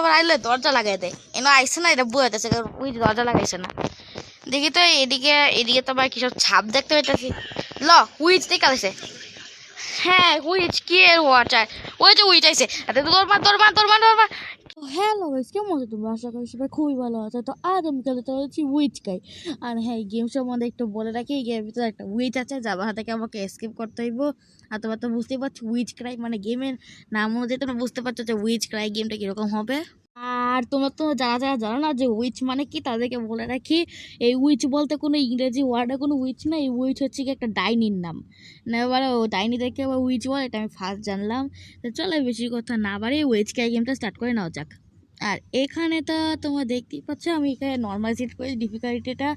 আবার আইলে দরজা লাগাই দেয় এনে আইসে না এটা বুয়ে দেয় ওই দরজা লাগাইছে না। দেখি তো এদিকে এদিকে তো আবার কিসব ছাপ দেখতে পাইতেছি। ল উইচ দেখে আইছে হ্যাঁ উইচ কি এর ওয়াটার ওই যে উইচ আইসে তোর মা তোর মা তোর মা তোর মা হ্যালো গাইস কেমন আছো তোমরা? আশা করি সবাই খুবই ভালো আছে। তো আজ আমি খেলতে হচ্ছি উইচ গাই আর হ্যাঁ এই গেম সম্বন্ধে একটু বলে রাখি, এই গেমের ভিতরে একটা উইচ আছে যাবার থেকে আমাকে এসকেপ করতে হইব। আর তোমরা তো বুঝতেই পারছ উইচ ক্রাই মানে গেমের নাম অনুযায়ী তোমরা বুঝতে পারছ যে উইচ ক্রাই গেমটা কীরকম হবে। আর তোমরা তো যারা যারা জানো না যে উইচ মানে কি, তাদেরকে বলে রাখি, এই উইচ বলতে কোনো ইংরেজি ওয়ার্ডে কোনো উইচ না, এই উইচ হচ্ছে কি একটা ডাইনির নাম। না, এবারে ও ডাইনি দেখে আবার উইচ বলে, এটা আমি ফার্স্ট জানলাম। তো চলো বেশি কথা না বাড়ি উইচ ক্রাই গেমটা স্টার্ট করে নেওয়া যাক। আর এখানে তো তোমরা দেখতেই পাচ্ছ, আমি এখানে নর্মাল সেট করে ডিফিকাল্টিটা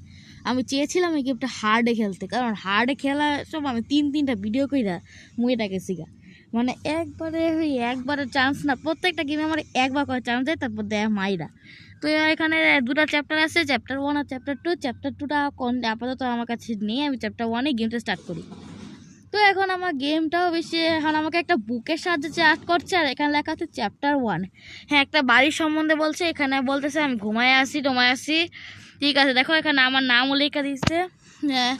আমি চেয়েছিলাম এই গেমটা হার্ডে খেলতে, কারণ হার্ডে খেলা সব আমি তিন, তিনটা ভিডিও কইরা মুই এটাকে শিখা। মানে একবারে একবারে চান্স না। প্রত্যেকটা গেমে আমার একবার করে চান্স দেয়, তারপর দেয় মাইরা। তো এখানে দুটো চ্যাপ্টার আছে চ্যাপ্টার ওয়ান আর চ্যাপ্টার টু চ্যাপ্টার টুটা কোন আপাতত আমার কাছে নেই, আমি চ্যাপ্টার ওয়ানে গেমটা স্টার্ট করি। তো এখন আমার গেমটাও বেশি, এখন আমাকে একটা বুকের সাহায্যে চার্জ করছে, আর এখানে লেখা আছে চ্যাপ্টার ওয়ান হ্যাঁ একটা বাড়ির সম্বন্ধে বলছে, এখানে বলতেছে, আমি ঘুমায় আসি টমায় আসি। ঠিক আছে, দেখো এখানে আমার নামও লেখা দিচ্ছে হ্যাঁ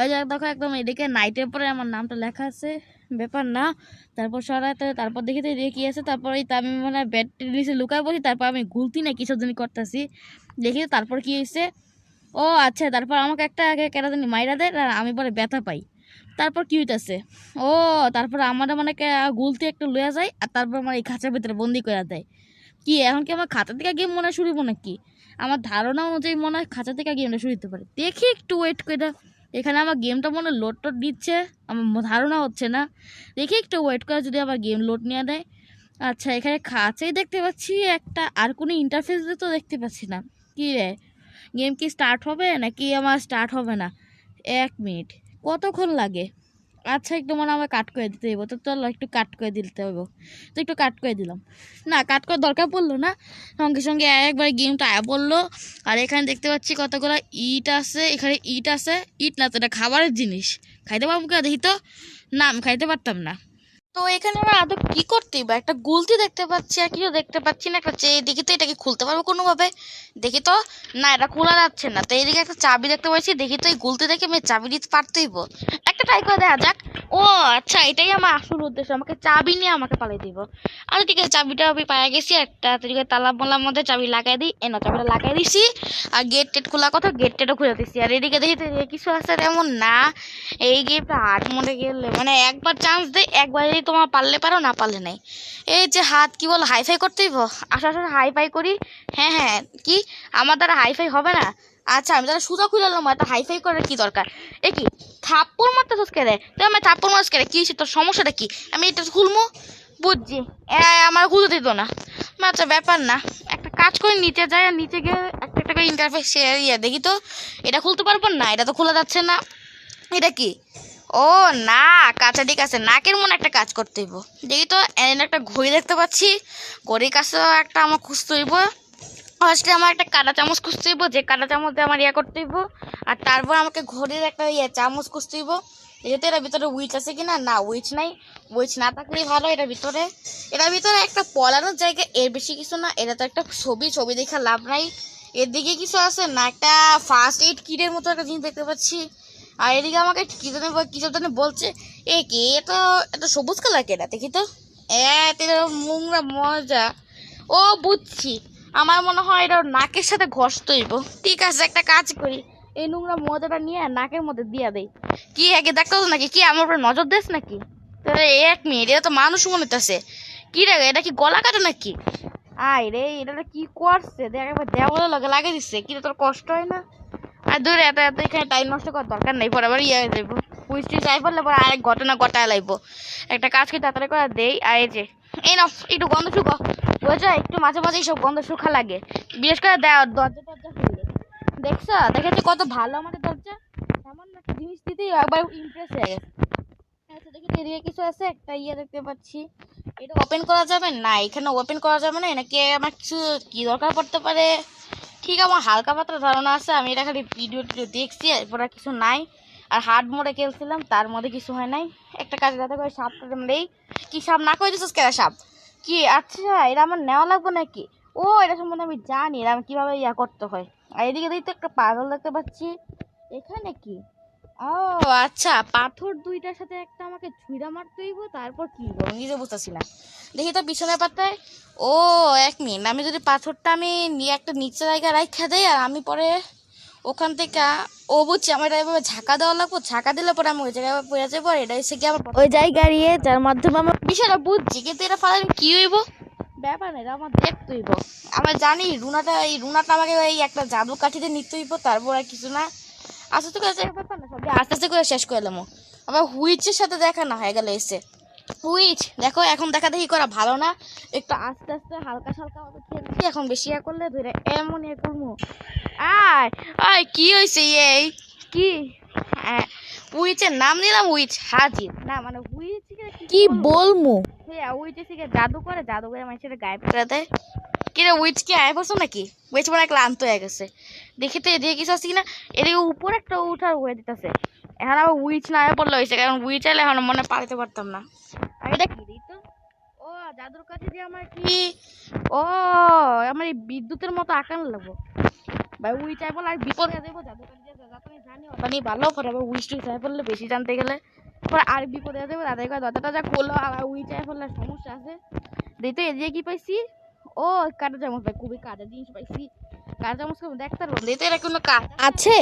ওই যে দেখো একদম এদিকে নাইটের পরে আমার নামটা লেখা আছে। ব্যাপার না। তারপর সরাতে, তারপর দেখি তো এদিকে কী আছে, তারপর এই আমি মানে ব্যাট নিচে লুকায় বসি, তারপর আমি গুলতি না কিসব জানি করতেছি। দেখি তারপর কী হয়েছে? ও আচ্ছা তারপর আমাকে একটা আগে কেটা জানি মাইরা দেয়, আর আমি পরে ব্যথা পাই। তারপর কি হইতাছে? ও, তারপর আমার মানে কে- গুলতি একটা লইয়া যায়, আর তারপর আমার এই খাঁচার ভিতরে বন্দি করে দেয়। কি, এখন কি আমার খাতা থেকে গেম মনে হয় শুরু নাকি? আমার ধারণা অনুযায়ী মনে হয় খাঁচা থেকে গেমটা শুরু হতে পারে। দেখি একটু ওয়েট করে এখানে আমার গেমটা মনে লোড টোড দিচ্ছে। আমার ধারণা হচ্ছে না। দেখি একটু ওয়েট করে যদি আবার গেম লোড নিয়ে দেয়। আচ্ছা এখানে খাঁচাই দেখতে পাচ্ছি একটা, আর কোনো ইন্টারফেস তো দেখতে পাচ্ছি না। কী রে? গেম কি স্টার্ট হবে নাকি আমার স্টার্ট হবে না? এক মিনিট কতক্ষণ লাগে? আচ্ছা একটু মনে আমার কাট করে দিতে হইব। তো চলো একটু কাট করে দিতে হইব। তো একটু কাট করে দিলাম। না কাট করার দরকার পড়ল না। সঙ্গে সঙ্গে একবারে গেমটা আয়া পড়ল। আর এখানে দেখতে পাচ্ছি কতগুলো ইট আছে। এখানে ইট আছে। ইট না তো এটা খাবারের জিনিস। খাইতে পারব কে দেখি তো? না, আমি খাইতে পারতাম না। তো এখানে আমরা আদৌ কি করতে বা? একটা গুলতি দেখতে পাচ্ছি, আর কিছু দেখতে পাচ্ছি না। একটা দেখি তো এটাকে খুলতে পারব কোনোভাবে। দেখি তো, না, এটা খোলা যাচ্ছে না। তো এইদিকে একটা চাবি দেখতে পাচ্ছি। দেখি তো এই গুলতি দেখে আমি চাবি দিতে পারতেই একটা ট্রাই করে দেখা যাক। ও আচ্ছা এটাই আমার আসল উদ্দেশ্য। আমাকে চাবি নিয়ে আমাকে পালিয়ে দিব। আচ্ছা ঠিক আছে, চাবিটা আমি পাইয়া গেছি। একটা তৈরি তালা মোলার মধ্যে চাবি লাগাই দিই। এনো চাবিটা লাগাই দিছি। আর গেট টেট খোলা কথা গেট টেটও খুলে দিছি। আর এদিকে দেখি কিছু আছে তেমন না। এই গেমটা হাট মনে গেলে মানে একবার চান্স দেয় একবারই তোমার পারলে পারো, না পারলে নাই। এই যে হাত, কি বল হাইফাই করতেই আসা আসা হাইফাই করি। হ্যাঁ হ্যাঁ কি? আমার দ্বারা হাইফাই হবে না? আচ্ছা আমি তাহলে সুতা খুলে নিলাম এটা হাইফাই করার কি দরকার? এ কি, থাপ্পড় মারতে কে রে? তুই আমার থাপ্পড় মারস কে রে? কি তোর সমস্যাটা কি? আমি এটা খুলবো বুঝছি। আমার খুলতে দিত না। আচ্ছা ব্যাপার না। একটা কাজ করে, নিচে যায় আর নিচে গিয়ে একটা একটা করে ইন্টারফেস ইয়ে দেখি তো। এটা খুলতে পারব না? এটা তো খোলা যাচ্ছে না। এটা কি? ও, না, কাঁচা ঠিক আছে। নাকের মনে একটা কাজ করতে হইব। দেখি তো, এনে একটা ঘড়ি দেখতে পাচ্ছি। ঘড়ির কাছেও একটা আমার খুঁজতে হইব। ফার্স্টে আমার একটা কাঁটা চামচ খুঁজতে হইব, যে কাঁটা চামচ দিয়ে আমার ইয়ে করতে হইব। আর তারপর আমাকে ঘড়ির একটা ইয়ে চামচ খুঁজতে হইব। যেহেতু এটার ভিতরে উইচ আছে কি না না উইচ নাই। উইচ না থাকলেই ভালো এটার ভিতরে। এটার ভিতরে একটা পলানোর জায়গা, এর বেশি কিছু না। এটা তো একটা ছবি ছবি দেখা লাভ নাই। এর দিকে কিছু আছে না, একটা ফার্স্ট এইড কিটের মতো একটা জিনিস দেখতে পাচ্ছি। আর এদিকে আমাকে কি জানি কি জানি বলছে? এ কি, এ তো এটা সবুজ কালার কেনা দেখি তো। এ এটা মুংরা মজা। ও, বুঝছি। আমার মনে হয় এটা নাকের সাথে ঘষতে হইব। ঠিক আছে, একটা কাজ করি। এই নোংরা মজাটা নিয়ে নাকের মধ্যে দিয়া দেই। কি আগে দেখতো নাকি? কি, আমার উপরে নজর দেস নাকি? এক মিনিট এটা তো মানুষ মনে হইতাছে। কি রে, এটা কি গলা কাটা নাকি? আয় রে এটা কি করছে? দেখ, একবার দেওয়ালে লগে লাগিয়ে দিচ্ছে কি তোর কষ্ট হয় না? আর দূরে এত এত, এখানে টাইম নষ্ট করার দরকার নেই, পরে আবার ইয়ে হয়ে যাইব। পুলিশ চাই পড়লে পরে আরেক ঘটনা ঘটায় লাগবো একটা কাজ কি তাড়াতাড়ি করে দেই এই যে এই নাও একটু গন্ধ শুকো। বুঝছ? একটু মাঝে মাঝে এইসব গন্ধ শুকা লাগে। বিশেষ করে দেওয়া দরজা টরজা খুললে। দেখছ? দেখেছ কত ভালো আমাদের দরজা। এমন একটা জিনিস দিতেই একবার ইমপ্রেস হয়ে গেছে। আচ্ছা কিছু আছে? একটা ইয়ে দেখতে পাচ্ছি। এটা ওপেন করা যাবে? না, এখানে ওপেন করা যাবে না? নাকি আমার কিছু কি দরকার পড়তে পারে? ঠিক আমার হালকা পাতলা ধারণা আছে, আমি এটা খালি ভিডিও টিডিও দেখছি, এরপর কিছু নাই। আর হার্ড মোডে খেলছিলাম, তার মধ্যে কিছু হয় নাই। একটা কাজ যাতে করে সাপটা নেই কি সাপ? না করে দিছিস কেন সাপ? কি? আচ্ছা এটা আমার নেওয়া লাগবে নাকি? ও, এটা সম্বন্ধে আমি জানি এটা আমি কীভাবে ইয়া করতে হয়। আর এদিকে দেখি তো একটা পাগল দেখতে পাচ্ছি। এখানে কি? ও আচ্ছা পাথর দুইটার সাথে একটা আমাকে ছুঁড়া মারতে হইব তারপর কি আমি নিজে বুঝতেছি না দেখি তো পিছনের পাতায়। ও এক মিনিট আমি যদি পাথরটা আমি নিয়ে একটা নিচে জায়গায় রাখা দেই আর আমি পরে ওখান থেকে ও বুঝছি আমার এটা এভাবে ঝাঁকা দেওয়া লাগবো ঝাঁকা দিলে পরে আমি ওই জায়গায় পড়ে যাব এটা হচ্ছে কি আমার ওই জায়গায় গিয়ে যার মাধ্যমে আমার বিষয়টা বুঝছি কিন্তু এটা ফালালে কি হইব? ব্যাপার না এটা আমার দেখতে হইব। আমরা জানি রুনাটা এই রুনাটা আমাকে এই একটা জাদু কাঠিতে নিতে হইব তারপর আর কিছু না। আস্তে আস্তে করে ব্যাপার না সব আস্তে আস্তে করে শেষ করে এলাম আবার হুইচের সাথে দেখা না হয়ে গেল এসে। হুইচ দেখো এখন দেখা দেখি করা ভালো না। একটু আস্তে আস্তে হালকা সালকা মতো খেলছি এখন বেশি ইয়া করলে ধরে এমন ইয়ে করব। আয় আয় কি হয়েছে এই? কি? হ্যাঁ উইচের নাম নিলাম উইচ হাজির। না মানে উইচ কি বলমু হ্যাঁ উইচ থেকে জাদু করে জাদু করে মানুষের গায়েব করে দেয়। কিরে উইচ কি আয় পড়ছো নাকি? উইচ মনে ক্লান্ত হয়ে গেছে। দেখি তো এদিকে কিছু আছে কিনা? এদিকে উপরে একটা উঠার হয়ে দিতেছে। এখন আবার উইচ না আয় পড়লে হয়েছে কারণ উইচ এলে এখন মনে পালাতে পারতাম না। আর এটা কি? দিই তো। ও জাদুর কাছে দিয়ে আমার কি? ও আমার এই বিদ্যুতের মতো আঁকান লাগবো। ভাই উইচ আয় বলে আর বিপদ যাব জাদুর কাছে দিয়ে জানি অতই ভালো পরে আবার উইচ টুইচ আয় পড়লে বেশি জানতে গেলে। পরে আর বিপদ যাবে দাদাই করে দরজা টরজা খোলো আবার উইচ আয় পড়লে সমস্যা আছে। দিই তো এদিকে কি পাইছি? ও কাটা চামচ ভাই খুবই কাজের জিনিস পাইছি কাটা চামচ কেমন দেখতে পারব দিই তো এটা কোনো কাজ আছে?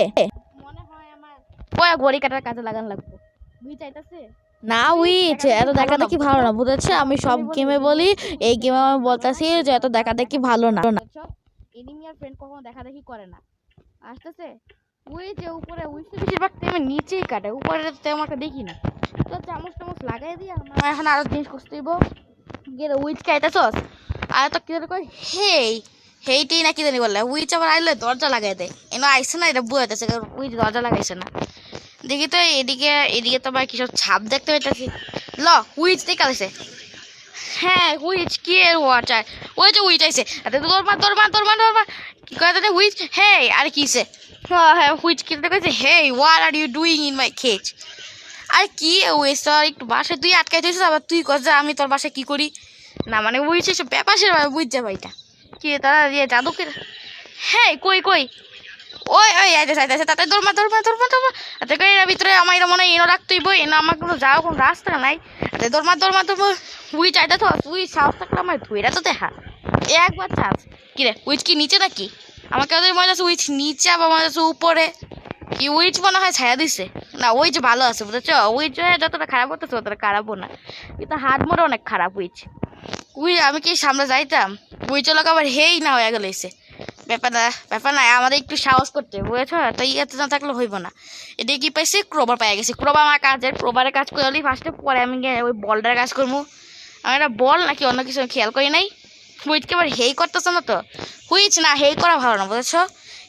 মনে হয় আমার ওই ঘড়ি কাটার কাজে লাগান লাগবে। বুঝি চাইতেছে? না উইচ এত দেখা দেখি ভালো না বুঝেছে? আমি সব গেমে বলি এই গেমে আমি বলতেছি যে এত দেখা দেখি ভালো না। এনিমি আর ফ্রেন্ড কখনো দেখা দেখি করে না। আসতেছে? ওই যে উপরে উইচ তো বেশিরভাগ টাইমে নিচেই কাটে উপরে তেমন একটা দেখি না। তো চামচ টামচ লাগাই দিয়ে আমার এখন আরও জিনিস করতে দিব গিয়ে উইচ খাইতেছস? আর তো কি কই হেই হেইটেই না কি জানি বললে উইচ আবার আইলে দরজা লাগাই দেয় এনে আইসে না, এটা বুয়াইতেছে উইচ দরজা লাগাইছে না। দেখি তো এদিকে এদিকে তো আবার কিসব ছাপ দেখতে পাইতেছি। ল, উইচ দেখে আইছে হ্যাঁ হুইচ কি এর ওয়াটার? ওই যে হুইচ আইছে। তোর মা তোর মা তোর মা তোর মা কি কয় তাতে হুইচ হে আরে কিছে হ্যাঁ হ্যাঁ হুইচ কি কইছে? Hey what are you doing in my cage আর কি ওয়েস আর একটু বাসায় তুই আটকাই দিয়েছিস আবার তুই কর যে আমি তোর বাসায় কি করি? না মানে হুইচ এসব ব্যাপাসের বুঝছে ভাইটা? কি তারা ইয়ে জাদু করে হ্যাঁ কই কই? ওই ওই আইতেছে আইতেছে তাতে দৌড়মা দৌড়মা দৌড়মা দৌড়মা তাতে করে এর ভিতরে আমার মনে এনো রাখতেই বই এনো আমার কোনো যাওয়ার কোনো রাস্তা নাই। তাতে দৌড়মা দৌড়মা দৌড়মা উই চাইটা তো, তুই সাহস থাকলে আমার ধুইরা তো দেখা। একবার চান্স কিরে উইচ কি নিচে নাকি? আমাকে ওদের মনে আছে উইচ নিচে, আবার মনে আছে উপরে। কি উইচ মনে হয় ছায়া দিছে? না, উইচ ভালো আছে, বুঝেছ? উইচ যতটা খারাপ হতেছে ততটা খারাপও না। কিন্তু হাত মোড়ে অনেক খারাপ উইচ। উই, আমি কি সামনে যাইতাম? উইচ লোক আবার হেই না হয়ে গেল এসে। ব্যাপার না ব্যাপার না, আমাদের একটু সাহস করতে বুঝেছ? তো ইয়েতে না থাকলে হইব না। এদিকে কি পাইছি? ক্রোবার পাই গেছি। ক্রোবার আমার কাজের ক্রোবারের কাজ করে ফার্স্টে পরে আমি ওই বলটার কাজ করব আমি একটা বল নাকি অন্য কিছু খেয়াল করি নাই। হুইচকে আবার হেই করতেছে না তো? হুইচ না, হেই করা ভালো না, বুঝেছ?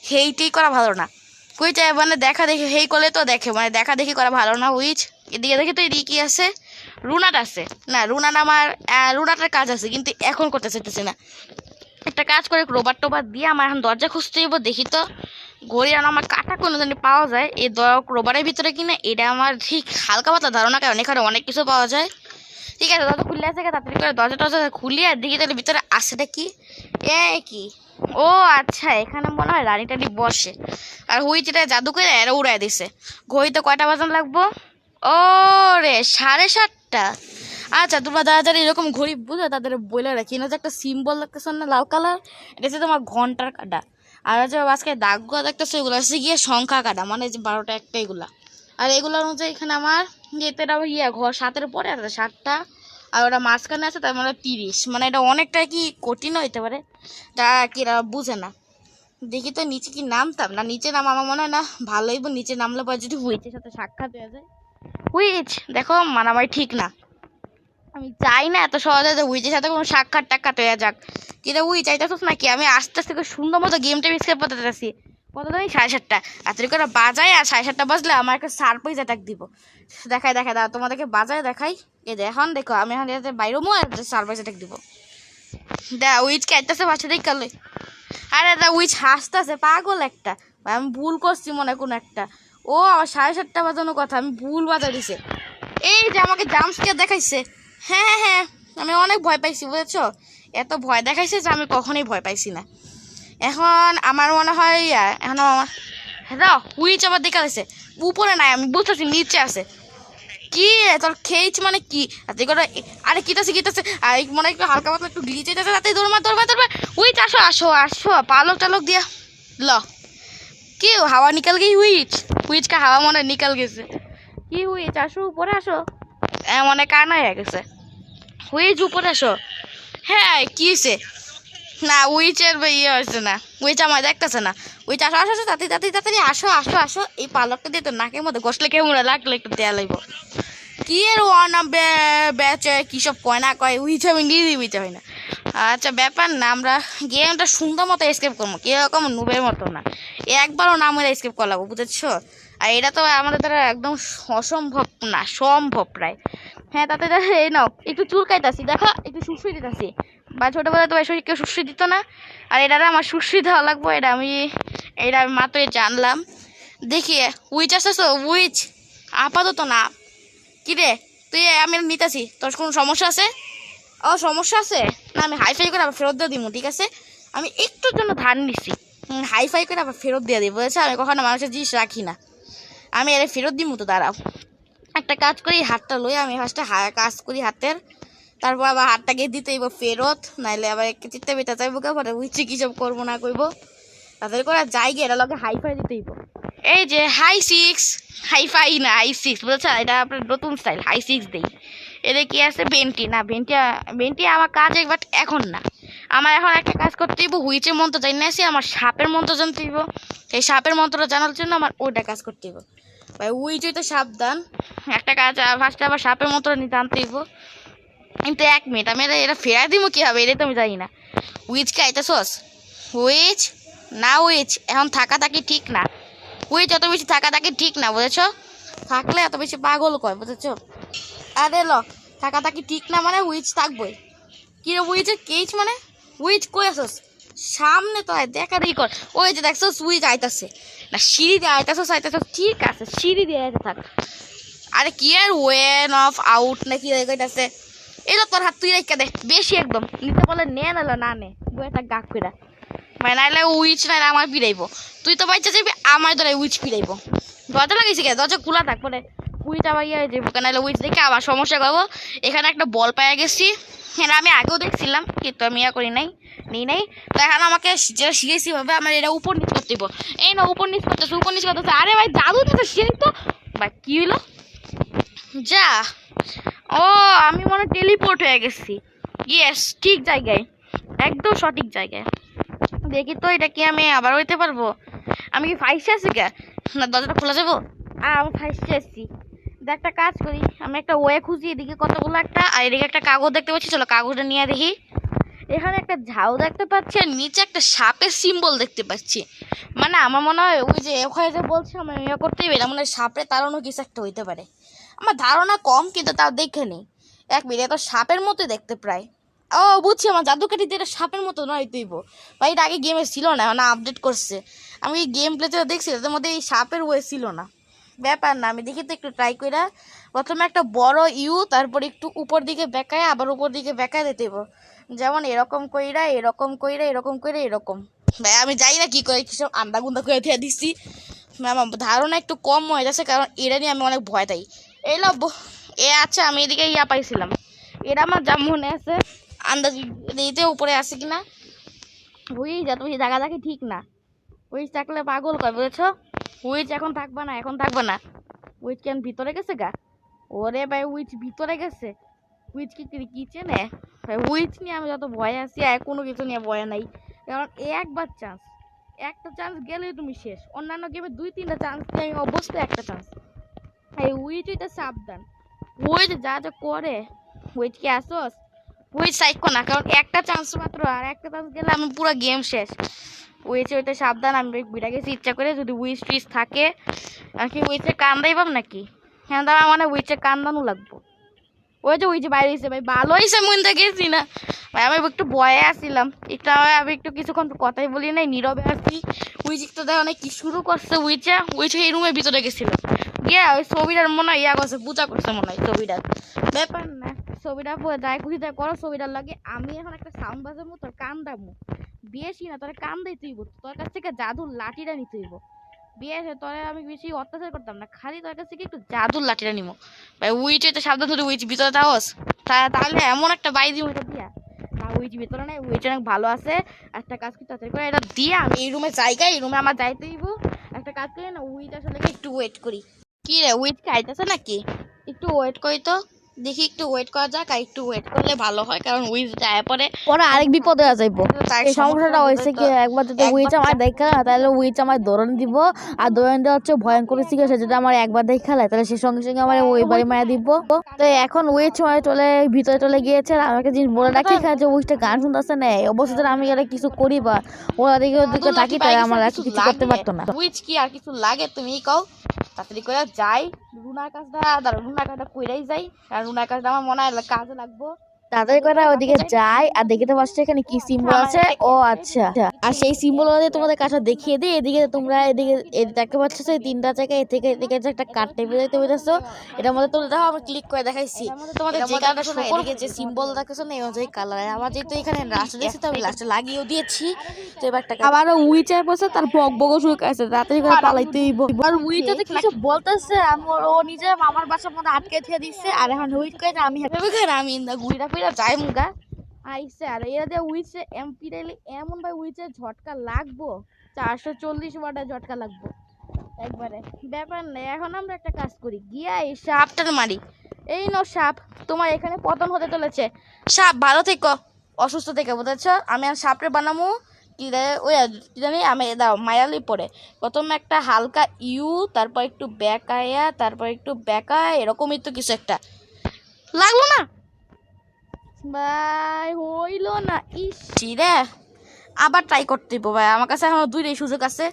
হেইটেই করা ভালো না। হুইচ মানে দেখা দেখি, হেই করলে তো দেখে মানে দেখা দেখি করা ভালো না, হুইচ। এদিকে দেখি তো এদিকে কি আছে? রুনাট আছে। না রুনাট আমার রুনাটার কাজ আছে, কিন্তু এখন করতে চাইতেছে না। একটা কাজ করে রোবার টোবার দিয়ে আমার এখন দরজা খুঁজতে হইব, দেখি তো। ঘড়ি আর আমার কাটা কোনো জানি পাওয়া যায়। এই দ- রোবারের ভিতরে কিনা, এটা আমার ঠিক হালকা পাতলা ধারণা, কারণ এখানে অনেক কিছু পাওয়া যায়। ঠিক আছে, দরজা খুলে আছে, তাড়াতাড়ি করে দরজা টরজা খুলি আর দেখি তাহলে ভিতরে আসেটা কি। এ কি? ও আচ্ছা এখানে মনে হয় রানী টানি বসে। আর হুইচিটা জাদু করে এরা উড়াই দিছে। ঘড়িতে কয়টা বাজান লাগবো? ও রে সাড়ে সাতটা আচ্ছা তোমরা যারা যারা এরকম ঘড়ি বুঝো, তাদের বলে রাখি না যে একটা সিম্বল দেখতেছ না, লাল কালার এটা হচ্ছে তোমার ঘণ্টার কাটা। আর হচ্ছে আজকে দাগগুলো দেখতেছো, এগুলো হচ্ছে গিয়ে সংখ্যা কাটা মানে যে বারোটা একটা এগুলা। আর এগুলোর অনুযায়ী এখানে আমার যেতে এটা ইয়ে ঘর সাতের পরে আর সাতটা। আর ওটা মাঝখানে আছে, তার মানে তিরিশ। মানে এটা অনেকটা কি কঠিন হইতে পারে? তা কি বুঝে না। দেখি তো নিচে কি নামতাম? না, নিচে নাম আমার মনে হয় না ভালোই নিচে নামলে পরে যদি হুইচের সাথে সাক্ষাৎ হয়ে যায়। হুইচ দেখো মানামাই ঠিক না। আমি চাই না এত সহজে যে উইচের সাথে কোনো সাক্ষাৎ টাক্ষাৎ হয়ে যাক। কিন্তু উই চাইতেছিস নাকি? আমি আস্তে আস্তে করে সুন্দর মতো গেমটা মিসকে পাঠাতেছি কত দামি সাড়ে সাতটা। আর রাত্রি করে বাজায় আর সাড়ে সাতটা বাজলে আমার একটা সারপ্রাইজ অ্যাটাক দিব। দেখাই দেখাই দাদা তোমাদেরকে বাজায় দেখাই। যে এখন দেখো, আমি এখন এতে বাইরে মো, আর সারপ্রাইজ অ্যাটাক দিব। দা উইচ কাটতেছে বাচ্চা দেখ কালে আরে দা উইচ হাসতেছে, পাগল একটা। আমি ভুল করছি মনে কোনো একটা। ও সাড়ে সাতটা বাজানোর কথা, আমি ভুল বাজা দিছে। এই যে আমাকে জাম্পস্কেয়ার দেখাইছে। হ্যাঁ হ্যাঁ হ্যাঁ আমি অনেক ভয় পাইছি, বুঝেছ? এত ভয় দেখাইছে যে আমি কখনোই ভয় পাইছি না। এখন আমার মনে হয় এখন আমার হ্যাঁ হুইচ আবার দেখা যাচ্ছে উপরে নাই, আমি বুঝতেছি, নিচে আছে। কি তোর খেয়েছ মানে কি? তুই করে আরে, কিতাছে কিতাছে। আর মনে একটু হালকা পাতলা একটু গ্লিচে যাচ্ছে তাতে দৌড়মা দৌড়মা দৌড়মা উইচ, আসো আসো আসো পালক টালক দিয়া। ল। কি হাওয়া নিকাল গেই হুইচ? হুইচ কা হাওয়া মনে নিকাল গেছে। কি হুইচ? আসো উপরে আসো। হ্যাঁ মনে কানা হয়ে গেছে। হুইচ উপরে আসো। হ্যাঁ কি হয়েছে না উইচের ইয়ে হয়েছে না। উইচ আমার দেখতেছে না। উইচ আসো আসো আসো তাড়াতাড়ি তাড়াতাড়ি তাড়াতাড়ি আসো আসো আসো। এই পালকটা দিয়ে তো নাকের মধ্যে ঘষলে কেমন লাগলে একটু দেয়া লাগবো। কি এর ওয়ান ব্যাচে কী সব কয় না কয় উইচ আমি নিজেই বুঝতে হয় না। আচ্ছা ব্যাপার না, আমরা গেমটা সুন্দর মতো স্কেপ করব, কীরকম নুবের মতো না। একবারও না আমরা স্কেপ করলাম বুঝেছ? আর এটা তো আমাদের দ্বারা একদম অসম্ভব না, সম্ভব প্রায়। হ্যাঁ তাতে এই নাও, একটু চুল কাইতাছি, দেখো, একটু সুশ্রী দিতাছি। বা ছোটোবেলায় তো এসব কেউ সুশ্রী দিত না, আর এটা আমার সুশ্রী দেওয়া লাগবো, এটা আমি এটা আমি মাত্রই জানলাম। দেখি উইচ আসতেছ উইচ আপাতত না কি রে? তুই আমি নিতেছি। তোর কোনো সমস্যা আছে? ও, সমস্যা আছে? না, আমি হাইফাই করে আবার ফেরত দিয়ে দিব ঠিক আছে? আমি একটুর জন্য ধার নিচ্ছি হাইফাই করে আবার ফেরত দিয়ে দিব, বুঝেছ? আমি কখনো মানুষের জিনিস রাখি না। আমি এর ফেরত দিব তো, দাঁড়াও। একটা কাজ করি হাতটা লই, আমি ফার্স্টে কাজ করি হাতের। তারপর আবার হাতটাকে দিতে হইব ফেরত, নাইলে আবার একটু চিত্তে বেতা চাইব কে পরে বুঝছি কী সব করব না করব তাদের করে যাই গে এটা লগে হাইফাই দিতে হইব। এই যে হাই সিক্স হাই ফাই না হাই সিক্স বুঝেছেন? এটা আপনার নতুন স্টাইল হাই সিক্স দেই। এদের কি আছে? বেন্টি না বেন্টি বেন্টি আমার কাজ বাট এখন না। আমার এখন একটা কাজ করতে হইব, হুইচের মন্ত্র জানি না আমার সাপের মন্ত্র জানতে হইব। এই সাপের মন্ত্রটা জানার জন্য আমার ওইটা কাজ করতে হইব। ভাই, হুইচই তো সাবধান। একটা কাজ ফার্স্টে আবার সাপের মন্ত্র নিতে আনতে হইব। কিন্তু এক মিনিট আমি এটা এটা ফেরাই দিব কী হবে এটাই তো আমি জানি না। উইচ কে আইতেছস উইচ না উইচ এখন থাকা থাকি ঠিক না। উইচ অত বেশি থাকা থাকি ঠিক না, বুঝেছ? থাকলে এত বেশি পাগল কয়, বুঝেছ? আরে ল, থাকা থাকি ঠিক না মানে উইচ থাকবই। কি রে উইচের কেচ মানে? উইচ কই আসস? সামনে তো দেখা দেখি কর। ওই যে দেখছ উইচ আইতাছে। না, সিঁড়ি দিয়ে আইতাছস আইতাছস, ঠিক আছে, সিঁড়ি দিয়ে আইতে থাক। আরে কি আর ওয়েন অফ আউট না কি কইতাছে? এটা তোর হাত তুই রেখে দে, বেশি একদম। নিতে বলে নে, না নে বইয়ে থাক গাক করে মানে নাইলে উইচ নাইলে আমার পিড়াইবো। তুই তো বাচ্চা যাবি, আমার ধরে উইচ পিড়াইবো। দরজা লাগাইছি কে? দরজা খোলা থাক পরে উইচ আবার ইয়ে যাব। নাহলে উইচ দেখে আবার সমস্যা করব। এখানে একটা বল পাইয়া গেছি। হ্যাঁ আমি আগেও দেখছিলাম, কিন্তু আমি ইয়া করি নাই, নিই নাই। তো এখন আমাকে যেটা শিখেছি ভাবে আমার এটা উপর নিচ করতে হইব। এই না, উপর নিচ করতেছে, উপর নিচ করতেছে। আরে ভাই জাদু তো শিখে তো। ভাই কি হইল? যা। ও, আমি মনে টেলিপোর্ট হয়ে গেছি। ইয়েস ঠিক জায়গায়। একদম সঠিক জায়গায়। দেখি তো এটা কি আমি আবার হইতে পারব? আমি কি ফাইসে আছি কে? না, দরজাটা খোলা যাব? আমি ফাইসে দেখ একটা কাজ করি, আমি একটা ওয়ে খুঁজি, এদিকে কতগুলো একটা, আর এদিকে একটা কাগজ দেখতে পাচ্ছি, চলো কাগজটা নিয়ে দেখি। এখানে একটা ঝাউ দেখতে পাচ্ছি, আর নিচে একটা সাপের সিম্বল দেখতে পাচ্ছি। মানে আমার মনে হয় ওই যে ওখানে যে বলছে আমি ইয়ে করতেই পারে মানে সাপে তাড়ানো কিছু একটা হইতে পারে। আমার ধারণা কম, কিন্তু তাও দেখে নেই। এক মিনিট তো সাপের মতোই দেখতে প্রায়। ও, বুঝছি, আমার জাদুকাঠি দিয়ে এটা সাপের মতো নয় তুইব ভাই, এটা আগে গেমে ছিল না মানে আপডেট করছে। আমি গেম প্লেতে দেখছি তাদের মধ্যে এই সাপের ওয়ে ছিল না। ব্যাপার না, আমি দেখি তো একটু ট্রাই করে প্রথমে একটা বড় ইউ তারপর একটু উপর দিকে বেঁকায়, আবার উপর দিকে বেঁকায় দিতে। যেমন এরকম কইরা এরকম কইরা এরকম কইরা, এরকম। ভাই, আমি যাই না কি করে কিসব আন্দা গুন্দা করে দিয়ে দিচ্ছি আমার ধারণা একটু কম হয়ে যাচ্ছে, কারণ এটা নিয়ে আমি অনেক ভয় পাই এই লো এ আচ্ছা আমি এদিকে ইয়া পাইছিলাম। এরা আমার যা মনে আছে। আন্দাজ দিতে উপরে আছে কিনা? হুইচ এত বেশি দেখা দেখি ঠিক না। হুইচ থাকলে পাগল কয়, বুঝেছ? হুইচ এখন থাকবে না, এখন থাকবে না। হুইচ কেন ভিতরে গেছে গা? ওরে ভাই হুইচ ভিতরে গেছে। হুইচ কি কিচেনে হুইচ নিয়ে আমি যত ভয় আছি, আর কোনো কিছু নিয়ে ভয় নাই। কারণ একবার চান্স একটা চান্স গেলেই তুমি শেষ। অন্যান্য গেমে দুই, তিনটা চান্স নেই অবশ্যই একটা চান্স এই উইচ এটা সাবধান। উইচ যা যা করে উইচ কি আসোস? উইচ সাইকো না, কারণ একটা চান্স মাত্র আর একটা চান্স গেলে আমি পুরো গেম শেষ। উইচ ওইটা সাবধান, আমি বিড়া গেছি ইচ্ছা করে যদি উইচ টুইচ থাকে, আর কি উইচে কান্দাই পাব নাকি? হ্যাঁ দাঁড়া মানে উইচে কান্দানো লাগবো। ওই যে ওই যে বাইরে হয়েছে ভাই, ভালো হয়েছে মনটা গেছি না। ভাই, আমি একটু ভয়ে আসছিলাম একটু আমি একটু কিছুক্ষণ কথাই বলি নাই, নীরবে আসছি উইচ তো দেখ, অনেক কি শুরু করছে উইচে উইচ এই রুমের ভিতরে গেছিল গিয়া ওই ছবিটার মনে হয় ইয়া করছে, পূজা করছে মনে হয় ছবিটার। ব্যাপার ছবিটা খুশি তাই করো ছবিটার লাগে আমি এখন একটা সাউন্ড বাজাবো, তোর দামু। বেশি না তোর কান দিতে হইব তোর কাছ থেকে জাদুর লাঠিটা নিতে হইব বিয়ে তোরে আমি বেশি অত্যাচার করতাম না, খালি তোর কাছ থেকে একটু জাদুর লাঠিটা নিবো। ভাই, উইচ তো সাবধান ধরে উইচ ভিতরে তাওস তাহলে এমন একটা বাই দিব এটা দিয়া। না উইচ ভিতরে নাই, উইচ অনেক ভালো আছে। একটা কাজ কি তাড়াতাড়ি করে এটা দিয়ে, আমি এই রুমে জায়গা এই রুমে আমার যাইতে হইব। একটা কাজ করি না, উইচ আসলে একটু ওয়েট করি। কি রে, উইচ খাইতেছে নাকি? একটু ওয়েট করি তো। দেখি একটু ওয়েট করা যাক আর একটু ওয়েট করলে ভালো হয় কারণ উইচ যায় পরে পরে আরেক বিপদে যাইবো। এই সমস্যাটা হয়েছে কি একবার যদি উইচ আমার দেখা না তাহলে উইচ আমার দৌড়ান দিব। আর দৌড়ান দেওয়া হচ্ছে ভয়ঙ্কর চিকিৎসা যদি আমার একবার দেখা লাগে তাহলে সে সঙ্গে সঙ্গে আমার ওই বাড়ি মায়া দিব। তো এখন উইচ মানে চলে ভিতরে চলে গিয়েছে আর আমাকে জিনিস বলে রাখি যে উইচটা গান শুনতেছে না? এই অবস্থাতে আমি গেলে কিছু করি বা ওরা দিকে ওদিকে থাকি তাহলে আমার আর কিছু করতে পারতো না। উইচ কি আর কিছু লাগে তুমি কও। তাড়াতাড়ি করে যাই। রুনার কাজটা দাঁড়া রুনার কাজটা কইরাই যাই। কারণ রুনার কাজটা আমার মনে হয় কাজে লাগবো। তাড়াতাড়ি করে ওদিকে যাই আর দেখতে পাচ্ছি এখানে কি সিম্বল আছে? ও আচ্ছা। আর সেই সিম্বল অনুযায়ী তোমাদের কাছে দেখিয়ে দিই। এদিকে তোমরা এদিকে দেখতে পাচ্ছ সেই তিনটা জায়গায় থেকে এদিকে যে একটা কাঠ টেবিল দেখতে পেতেছো এটার মধ্যে তোমরা দেখো আমি ক্লিক করে দেখাইছি। তোমাদের যে কালারটা শোনো এদিকে যে সিম্বল দেখেছ না এই অনুযায়ী কালার আমার যেহেতু এখানে লাস্টে দিয়েছি তো আমি লাস্টে লাগিয়েও দিয়েছি। তো এবার একটা আবারও উইচার বসে তার বক বক শুরু করেছে তাড়াতাড়ি করে পালাইতে হইব। আর উইটাতে কিছু বলতেছে আমি ও নিজে আমার বাসার মধ্যে আটকে দিয়ে দিচ্ছে আর এখন উইট করে আমি আমি ইন্দা ফিরা যাই মুগা। আইসে আর এরা যে উইচে এমপি ডাইলে এমন ভাই উইচে ঝটকা লাগবো, চারশো চল্লিশ ওয়াটের ঝটকা লাগবো। একবারে, ব্যাপার নেই, এখন আমরা একটা কাজ করি। গিয়া এই সাপটার মারি। এই নো সাপ, তোমার এখানে পতন হতে চলেছে। সাপ, ভালো থেকো, অসুস্থ থেকে, বুঝেছ? আমি আর সাপরে বানাবো কি ওই কি জানি, আমি দাও, মায়ালি পরে। প্রথমে একটা হালকা ইউ, তারপর একটু ব্যাকায়া তারপর একটু ব্যাকা এরকমই তো কিছু একটা। লাগল না? ভাই, হইল না, ইস। রে, আবার ট্রাই করতে হইব ভাই। আমার কাছে এখন দুইটাই সুযোগ আছে।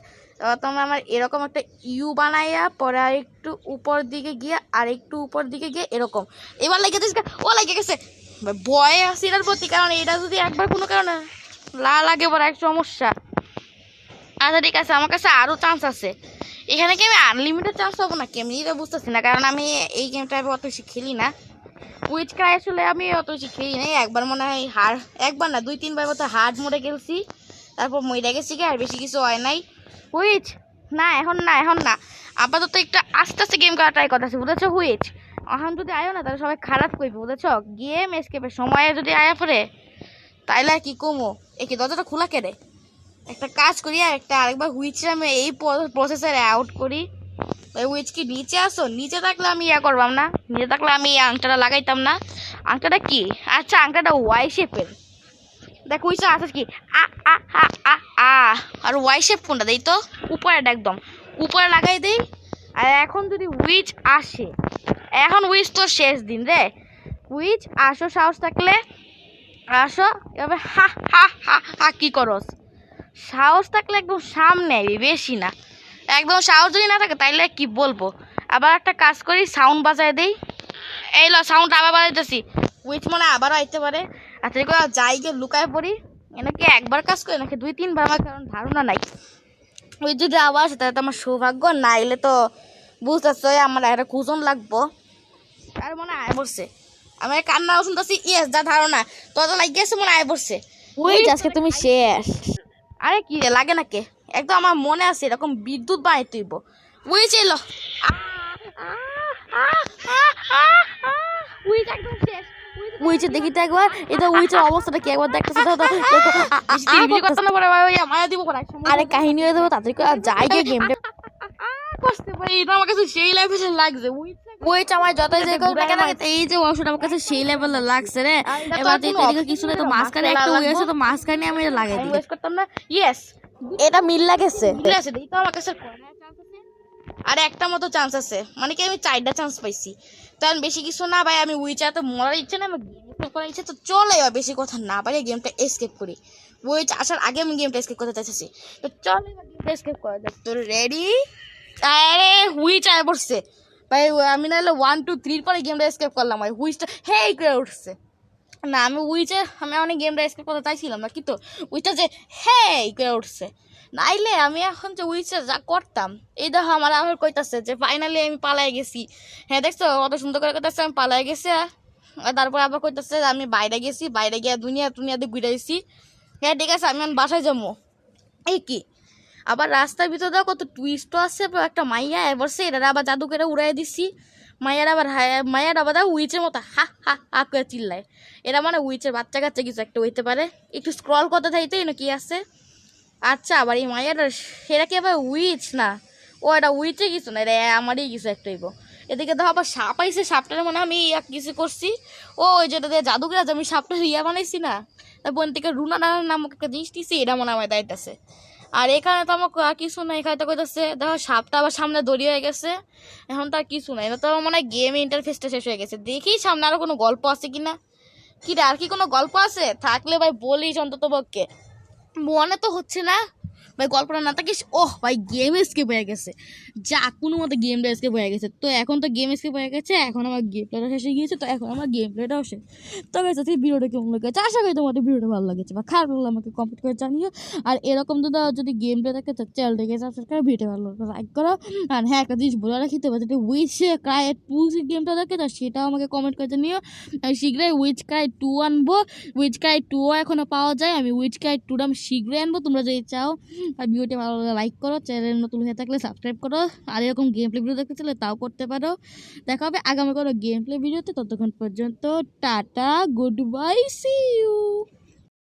তোমরা আমার এরকম একটা ইউ বানাইয়া, পরে আর একটু উপর দিকে গিয়ে, আর একটু উপর দিকে গিয়ে এরকম। এবার লেগে ও লেগে গেছে। ভয়ে আছি এটার প্রতি, কারণ এটা যদি একবার কোনো কারণে লা লাগে বড় এক সমস্যা। আচ্ছা ঠিক আছে, আমার কাছে আরও চান্স আছে। এখানে কি আমি আনলিমিটেড চান্স পাবো না কেমনি তো বুঝতেছি না, কারণ আমি এই গেমটা অত বেশি খেলি না। উইচ ক্রাই আসলে আমি অত বেশি খেলি নাই। একবার মনে হয় হার, একবার না, দুই, তিনবার মতো হার্ড মোডে খেলছি। তারপর মইরা গেছি আর বেশি কিছু হয় নাই। হুইচ না, এখন না এখন না। আপাতত একটু আস্তে আস্তে গেম খেলা ট্রাই করতেছি, বুঝেছ? হুইচ এখন যদি আয়ো না, তাহলে সবাই খারাপ করবে বুঝেছ? গেম এসকেপে সময়ে যদি আয়া পড়ে, তাইলে আর কি কমো? এ কি দরজাটা খোলা কেড়ে একটা কাজ করি আর একটা আরেকবার হুইচে আমি এই প্রসেসারে আউট করি। ওই হুইচ কি নিচে আসো, নিচে থাকলে আমি ইয়া করবাম না। নিচে থাকলে আমি এই আংটাটা লাগাইতাম না। আংটাটা কি? আচ্ছা আংটাটা ওয়াই শেপের দেখ হুইচে আসে কি? আ আ আ আ আ। আর ওয়াই শেপ কোনটা দেই তো? উপরেটা একদম। উপরে লাগাই দেই। আর এখন যদি উইচ আসে, এখন উইচ তো শেষ দিন রে। উইচ, আসো সাহস থাকলে, আসো, এভাবে হা হা হা হা কি করস? সাহস থাকলে একদম সামনে বেশি না। একদম সাহস যদি না থাকে তাইলে কি বলব? আবার একটা কাজ করি সাউন্ড বাজায় দেই। এই ল সাউন্ড আবার বাজাইতেছি। উইচ মনে আবারও আইতে পারে। আর তাই করে যাই গিয়ে লুকায় পড়ি এনাকে একবার কাজ করে নাকি দুই তিনবার? আমার কারণ ধারণা নাই। ওই যদি আবার আসে তাহলে তো আমার সৌভাগ্য। না এলে তো বুঝতেছো আমার একটা কুজন লাগবো। আর মনে আয় পড়ছে। আমার কান্না শুনতেছি ইয়েস যা ধারণা। তো তো লাগিয়েছে মনে আয় পড়ছে। উইচ আজকে তুমি শেষ। আরে কি লাগে নাকি? একদম আমার মনে আছে এরকম বিদ্যুৎ বানাই তুইব। উই ছিল উইচ একদম শেষ। উইচে দেখি তো একবার। এটা উইচের অবস্থাটা কি একবার দেখতেছে? তো না ভাই দিব আরে কাহিনী হয়ে যাব যাই গিয়ে গেমটা এটা আমার কাছে সেই লেভেলে লাগছে। উইচ আমার যতই যে এই যে ওষুধ আমার কাছে সেই লেভেলে লাগছে রে। এবার কিছু তো মাঝখানে একটা উই আছে তো মাঝখানে আমি লাগাই দিই করতাম না। ইয়েস এটা মিল লাগেছে। ঠিক আছে এই তো আমার কাছে আর একটা মতো চান্স আছে। মানে কি আমি চারটা চান্স পাইছি। তখন বেশি কিছু না ভাই, আমি উইচার তো মরার ইচ্ছে না আমার গেম করার ইচ্ছে, তো চলে এবার বেশি কথা না পারি গেমটা এসকেপ করি। উইচ আসার আগে আমি গেমটা এসকেপ করতে চাইছি তো চল এবার গেমটা এসকেপ করা যাক। তোর রেডি আরে হুইচ আয় পড়ছে। ভাই, আমি নাহলে ওয়ান টু থ্রির পরে গেমটা এসকেপ করলাম ভাই। হুইচটা হেই করে উঠছে। না, আমি উইচে আমি অনেক গেমটা এসকেপ করতে চাইছিলাম না, কিন্তু উইচটা যে, হেই, করে উঠছে। নাইলে আমি এখন যে উইচে যা করতাম, এই দেখো আমার আবার কইতাছে যে ফাইনালি আমি পালাই গেছি। হ্যাঁ দেখছ? কত সুন্দর করে কইতাছে, আমি পালাই গেছি। তারপর আবার কইতাছে যে, আমি বাইরে গেছি, বাইরে গিয়ে দুনিয়া, দুনিয়াতে ঘুরাইছি হ্যাঁ ঠিক আছে, আমি বাসায় যাব। এই কি? আবার রাস্তার ভিতরে কত টুইস্টও আছে একটা মাইয়া, এবার সে এটা আবার জাদু করে উড়াই দিছি। মাইয়ার আবার মাইয়ার আবার উইচের মতো, হা হা হা করে চিল্লায়। এরা মানে উইচের বাচ্চা কাচ্চা কিছু একটা হইতে পারে। একটু স্ক্রল করতে থাকতে এনে কি আছে? আচ্ছা আবার এই মায়ের সেটা কি আবার উইচ না, ও এটা উইচে কিছু না এটা আমারই কিছু একটা হইব। এদিকে দেখো আবার সাপ আইসে সাপটার মনে আমি ইয়া কিছু করছি। ও, ওই যেটা দিয়ে জাদুঘরে আমি সাপটা ইয়া বানাইছি না। তার বোন থেকে রুনা নানার নামক একটা জিনিস দিছি, এটা মনে আমার দায়িত্ব আর এখানে তো আমার আর কিছু না এখানে তো কইতেছে, দেখো সাপটা আবার সামনে দড়ি হয়ে গেছে। এখন তো আর কিছু নাই, এটা তো আমার মনে হয় গেম ইন্টারফেসটা শেষ হয়ে গেছে। দেখি সামনে আরও কোনো গল্প আছে কি না কি রে, আর কি কোনো গল্প আছে? থাকলে ভাই বলিস অন্তত পক্ষে মনে তো হচ্ছে না ভাই, গল্পটা না থাকিস? ওহ ভাই গেম স্কেপ হয়ে গেছে। যা, কোনো মতো গেমটা স্কেপ হয়ে গেছে। তো এখন তো গেম স্কেপ হয়ে গেছে, এখন আমার গেম প্লেটা শেষ হয়ে গিয়েছে, তো এখন আমার গেম প্লেটাও শেষ। তো গেছে তুই ভিডিওটা কেমন লেগেছে? আশা করি তোমাদের ভিডিওটা ভালো লেগেছে। বা খারাপ লাগলে আমাকে কমেন্ট করে জানিও। আর এরকম তো যদি গেম প্লে থাকে, তো চ্যানেলটাকে সাবস্ক্রাইব করে ভিডিও ভালো লাইক করো। আর হ্যাঁ একটা জিনিস বলে রাখি তো যদি উইচ ক্রাই টু গেমটা থাকে, তো সেটাও আমাকে কমেন্ট করে জানিও। শীঘ্রই উইচ ক্রাই টু আনব। উইচ ক্রাই টুও এখনও পাওয়া যায়। আমি উইচ ক্রাই টুটা আমি শীঘ্রই আনব, তোমরা যদি চাও। আর ভিডিওটি ভালো লাগলে লাইক করো চ্যানেল নতুন হয়ে থাকলে সাবস্ক্রাইব করো। আর এরকম গেম প্লে ভিডিও দেখতে চাইলে তাও করতে পারো। দেখা হবে আগামী কোনো গেম প্লে ভিডিওতে ততক্ষণ পর্যন্ত tata good bye see you